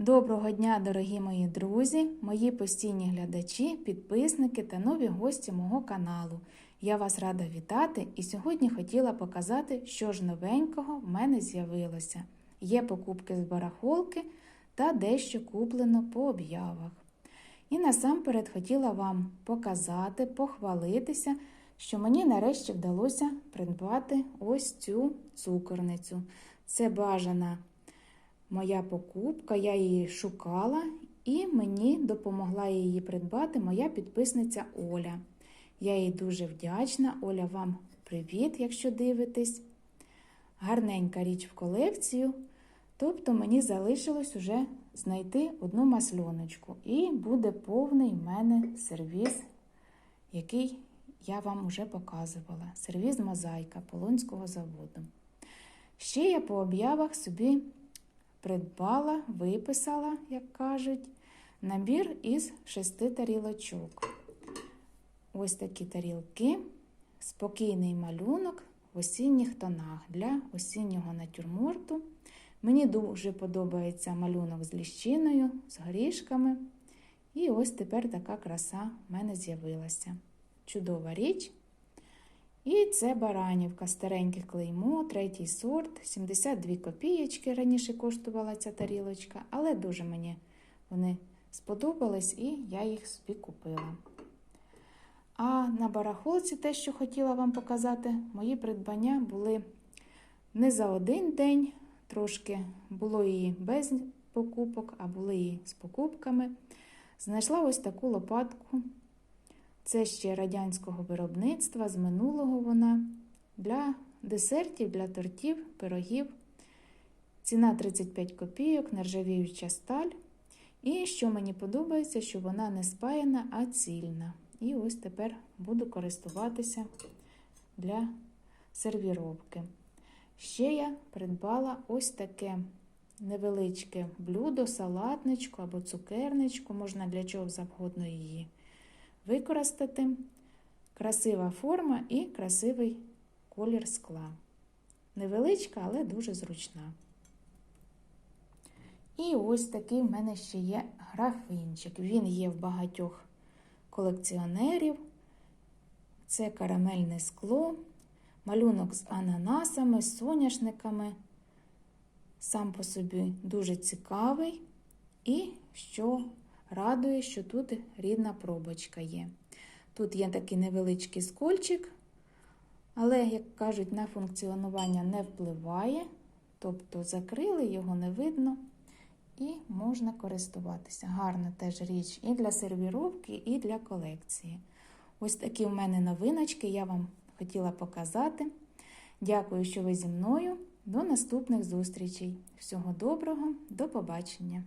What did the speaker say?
Доброго дня, дорогі мої друзі, мої постійні глядачі, підписники та нові гості мого каналу. Я вас рада вітати і сьогодні хотіла показати, що ж новенького в мене з'явилося. Є покупки з барахолки та дещо куплено по об'явах. І насамперед хотіла вам показати, похвалитися, що мені нарешті вдалося придбати ось цю цукорницю. Це бажана моя покупка, я її шукала, і мені допомогла її придбати моя підписниця Оля. Я їй дуже вдячна. Оля, вам привіт, якщо дивитесь. Гарненька річ в колекцію. Тобто мені залишилось уже знайти одну масльоночку. І буде повний в мене сервіз, який я вам вже показувала. Сервіз мозаїка Полонського заводу. Ще я по об'явах собі придбала, виписала, як кажуть, набір із шести тарілочок. Ось такі тарілки, спокійний малюнок в осінніх тонах для осіннього натюрморту. Мені дуже подобається малюнок з ліщиною, з горішками. І ось тепер така краса в мене з'явилася. Чудова річ. І це баранівка, стареньке клеймо, третій сорт, 72 копієчки раніше коштувала ця тарілочка, але дуже мені вони сподобались і я їх собі купила. А на барахолці те, що хотіла вам показати, мої придбання були не за один день, трошки було її без покупок, а були і з покупками. Знайшла ось таку лопатку. Це ще радянського виробництва, з минулого вона для десертів, для тортів, пирогів. Ціна 35 копійок, нержавіюча сталь. І що мені подобається, що вона не спаяна, а цільна. І ось тепер буду користуватися для сервіровки. Ще я придбала ось таке невеличке блюдо, салатничку або цукерничку, можна для чого завгодно її використати. Красива форма і красивий колір скла. Невеличка, але дуже зручна. І ось такий в мене ще є графинчик. Він є в багатьох колекціонерів. Це карамельне скло, малюнок з ананасами, соняшниками. Сам по собі дуже цікавий. І що радує, що тут рідна пробочка є. Тут є такий невеличкий скольчик, але, як кажуть, на функціонування не впливає, тобто закрили, його не видно і можна користуватися. Гарна теж річ і для сервіровки, і для колекції. Ось такі в мене новиночки я вам хотіла показати. Дякую, що ви зі мною. До наступних зустрічей. Всього доброго, до побачення!